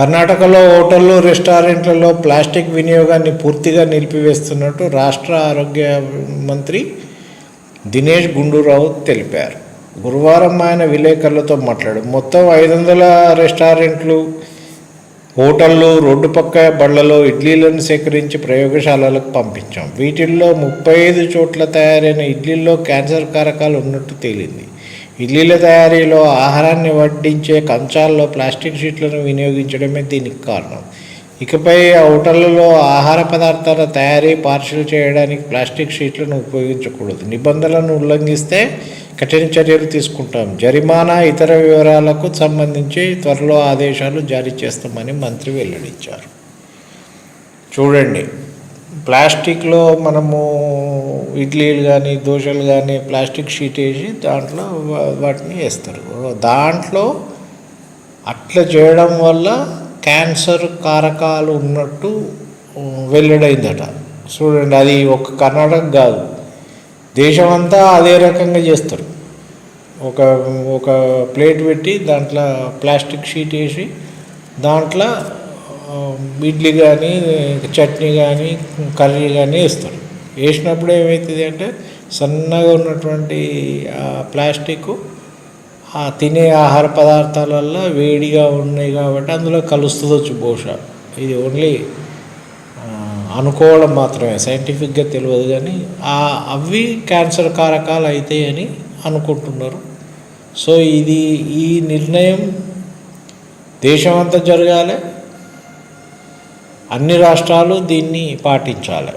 కర్ణాటకలో హోటళ్ళు రెస్టారెంట్లలో ప్లాస్టిక్ వినియోగాన్ని పూర్తిగా నిలిపివేస్తున్నట్టు రాష్ట్ర ఆరోగ్య మంత్రి దినేష్ గుండూరావు తెలిపారు. గురువారం ఆయన విలేకరులతో మాట్లాడు మొత్తం ఐదు వందల రెస్టారెంట్లు హోటళ్ళు రోడ్డు పక్క బళ్ళలో ఇడ్లీలను సేకరించి ప్రయోగశాలలకు పంపించాం. వీటిల్లో ముప్పై ఐదు చోట్ల తయారైన ఇడ్లీల్లో క్యాన్సర్ కారకాలు ఉన్నట్టు తేలింది. ఇడ్లీల తయారీలో ఆహారాన్ని వడ్డించే కంచాల్లో ప్లాస్టిక్ షీట్లను వినియోగించడమే దీనికి కారణం. ఇకపై ఆ హోటళ్ళలో ఆహార పదార్థాల తయారీ పార్సల్ చేయడానికి ప్లాస్టిక్ షీట్లను ఉపయోగించకూడదు. నిబంధనలను ఉల్లంఘిస్తే కఠిన చర్యలు తీసుకుంటాం. జరిమానా ఇతర వివరాలకు సంబంధించి త్వరలో ఆదేశాలు జారీ చేస్తామని మంత్రి వెల్లడించారు. చూడండి. ప్లాస్టిక్లో మనము ఇడ్లీలు కానీ దోశలు కానీ ప్లాస్టిక్ షీట్ వేసి దాంట్లో వాటిని వేస్తారు. దాంట్లో అట్లా చేయడం వల్ల క్యాన్సర్ కారకాలు ఉన్నట్టు వెల్లడైందట. చూడండి అది ఒక కర్ణాటక కాదు. దేశమంతా అదే రకంగా చేస్తారు. ఒక ఒక ప్లేట్ పెట్టి దాంట్లో ప్లాస్టిక్ షీట్ వేసి దాంట్లో ఇడ్లీ కానీ చట్నీ కానీ కర్రీ కానీ వేస్తారు. వేసినప్పుడు ఏమవుతుంది అంటే సన్నగా ఉన్నటువంటి ఆ ప్లాస్టిక్ ఆ తినే ఆహార పదార్థాలల్లో వేడిగా ఉన్నాయి కాబట్టి అందులో కలుస్తుందొచ్చు బహుశా ఇది ఓన్లీ అనుకోవడం మాత్రమే. సైంటిఫిక్గా తెలియదు కానీ ఆ అవి క్యాన్సర్ కారకాలు అవుతాయని అనుకుంటున్నారు. సో ఇది ఈ నిర్ణయం దేశమంతా జరగాలి. అన్ని రాష్ట్రాలు దీన్ని పాటించాలి.